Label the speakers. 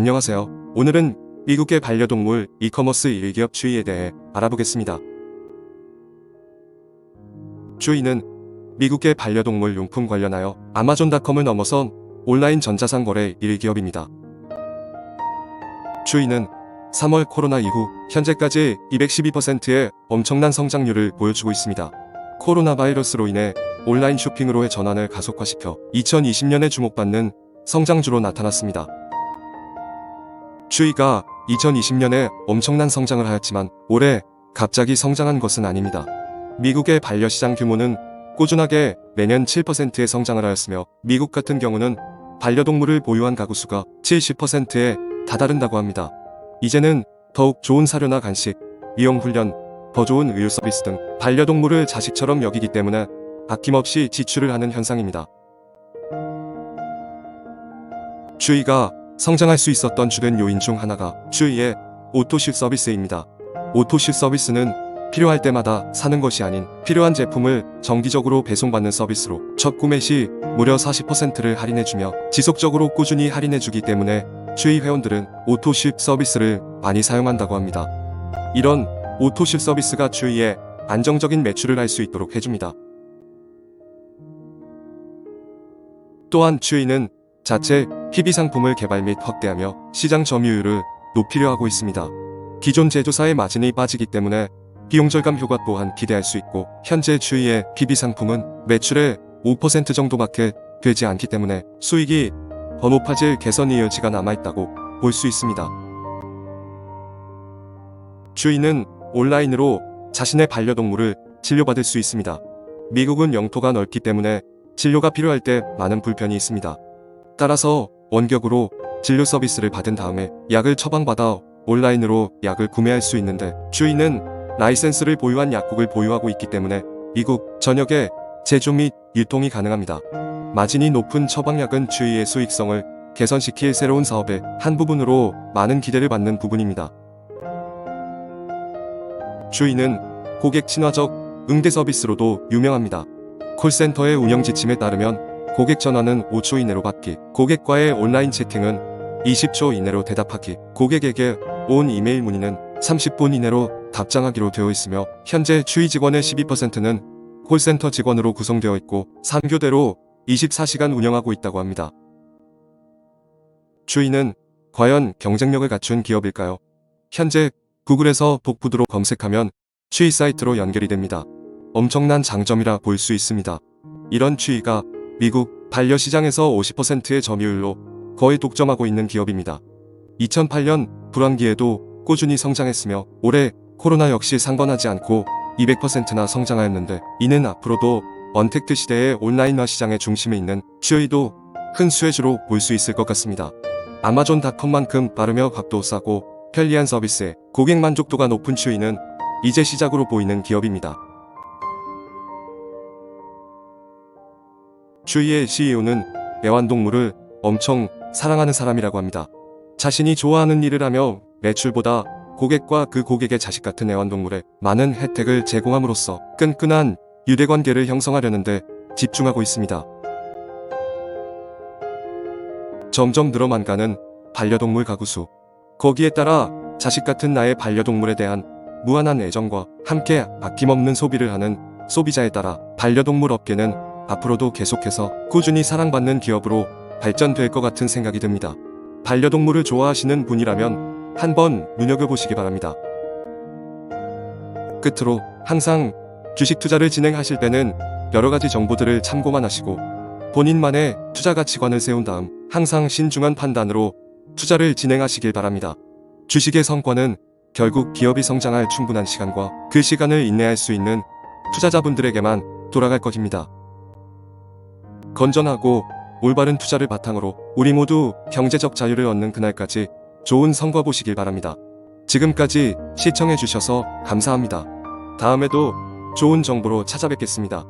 Speaker 1: 안녕하세요. 오늘은 미국의 반려동물 이커머스 일기업 추이에 대해 알아보겠습니다. 추이는 미국의 반려동물 용품 관련하여 아마존닷컴을 넘어선 온라인 전자상 거래 1기업입니다. 추이는 3월 코로나 이후 현재까지 212%의 엄청난 성장률을 보여주고 있습니다. 코로나 바이러스로 인해 온라인 쇼핑으로의 전환을 가속화시켜 2020년에 주목받는 성장주로 나타났습니다. 추이가 2020년에 엄청난 성장을 하였지만 올해 갑자기 성장한 것은 아닙니다. 미국의 반려시장 규모는 꾸준하게 매년 7%의 성장을 하였으며 미국 같은 경우는 반려동물을 보유한 가구 수가 70%에 다다른다고 합니다. 이제는 더욱 좋은 사료나 간식, 미용 훈련, 더 좋은 의료 서비스 등 반려동물을 자식처럼 여기기 때문에 아낌없이 지출을 하는 현상입니다. 추이가 성장할 수 있었던 주된 요인 중 하나가 추이의 오토쉿 서비스입니다. 오토쉿 서비스는 필요할 때마다 사는 것이 아닌 필요한 제품을 정기적으로 배송받는 서비스로 첫 구매 시 무려 40%를 할인해주며 지속적으로 꾸준히 할인해주기 때문에 추이 회원들은 오토쉿 서비스를 많이 사용한다고 합니다. 이런 오토쉿 서비스가 추이에 안정적인 매출을 할 수 있도록 해줍니다. 또한 추이는 자체 PB 상품을 개발 및 확대하며 시장 점유율을 높이려 하고 있습니다. 기존 제조사의 마진이 빠지기 때문에 비용 절감 효과 또한 기대할 수 있고 현재 추이의 PB 상품은 매출의 5% 정도밖에 되지 않기 때문에 수익이 더 높아질 개선의 여지가 남아있다고 볼 수 있습니다. 추이는 온라인으로 자신의 반려동물을 진료받을 수 있습니다. 미국은 영토가 넓기 때문에 진료가 필요할 때 많은 불편이 있습니다. 따라서 원격으로 진료 서비스를 받은 다음에 약을 처방받아 온라인으로 약을 구매할 수 있는데 주인은 라이센스를 보유한 약국을 보유하고 있기 때문에 미국 전역에 제조 및 유통이 가능합니다. 마진이 높은 처방약은 주의의 수익성을 개선시킬 새로운 사업의 한 부분으로 많은 기대를 받는 부분입니다. 주인은 고객 친화적 응대 서비스로도 유명합니다. 콜센터의 운영 지침에 따르면 고객 전화는 5초 이내로 받기, 고객과의 온라인 채팅은 20초 이내로 대답하기, 고객에게 온 이메일 문의는 30분 이내로 답장하기로 되어 있으며 현재 추위 직원의 12%는 콜센터 직원으로 구성되어 있고 3교대로 24시간 운영하고 있다고 합니다. 추이는 과연 경쟁력을 갖춘 기업일까요? 현재 구글에서 독푸드로 검색하면 추이 사이트로 연결이 됩니다. 엄청난 장점이라 볼 수 있습니다. 이런 추이가 미국 반려 시장에서 50%의 점유율로 거의 독점하고 있는 기업입니다. 2008년 불황기에도 꾸준히 성장했으며 올해 코로나 역시 상관하지 않고 200%나 성장하였는데 이는 앞으로도 언택트 시대의 온라인화 시장의 중심에 있는 추이도 큰 수혜주로 볼 수 있을 것 같습니다. 아마존닷컴만큼 빠르며 값도 싸고 편리한 서비스에 고객 만족도가 높은 추이는 이제 시작으로 보이는 기업입니다. 추이의 CEO는 애완동물을 엄청 사랑하는 사람이라고 합니다. 자신이 좋아하는 일을 하며 매출보다 고객과 그 고객의 자식 같은 애완동물에 많은 혜택을 제공함으로써 끈끈한 유대관계를 형성하려는데 집중하고 있습니다. 점점 늘어만 가는 반려동물 가구 수. 거기에 따라 자식 같은 나의 반려동물에 대한 무한한 애정과 함께 아낌없는 소비를 하는 소비자에 따라 반려동물 업계는 앞으로도 계속해서 꾸준히 사랑받는 기업으로 발전될 것 같은 생각이 듭니다. 반려동물을 좋아하시는 분이라면 한번 눈여겨보시기 바랍니다. 끝으로 항상 주식 투자를 진행하실 때는 여러 가지 정보들을 참고만 하시고 본인만의 투자 가치관을 세운 다음 항상 신중한 판단으로 투자를 진행하시길 바랍니다. 주식의 성과는 결국 기업이 성장할 충분한 시간과 그 시간을 인내할 수 있는 투자자분들에게만 돌아갈 것입니다. 건전하고 올바른 투자를 바탕으로 우리 모두 경제적 자유를 얻는 그날까지 좋은 성과 보시길 바랍니다. 지금까지 시청해주셔서 감사합니다. 다음에도 좋은 정보로 찾아뵙겠습니다.